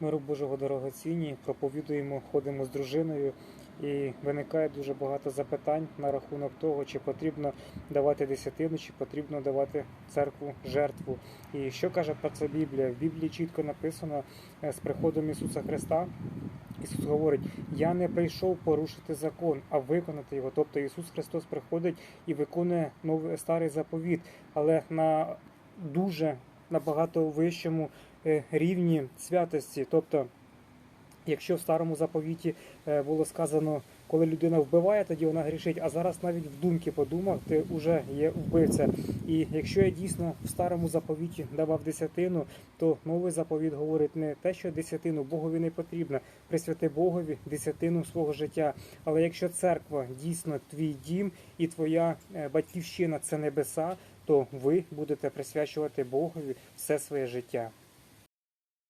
Миру Божого дорогоцінні, проповідуємо, ходимо з дружиною, і виникає дуже багато запитань на рахунок того, чи потрібно давати десятину, чи потрібно давати церкву жертву. І що каже про це Біблія? В Біблії чітко написано е, з приходом Ісуса Христа. Ісус говорить: Я не прийшов порушити закон, а виконати його. Тобто Ісус Христос приходить і виконує новий старий заповіт, але на дуже набагато вищому е, рівні святості. Тобто, якщо в старому заповіті е, було сказано, коли людина вбиває, тоді вона грішить, а зараз навіть в думки подумав, ти вже є вбивця. І якщо я дійсно в старому заповіті давав десятину, то новий заповіт говорить не те, що десятину Богові не потрібно, присвяти Богові десятину свого життя. Але якщо церква дійсно твій дім і твоя е, батьківщина це небеса, то ви будете присвячувати Богові все своє життя.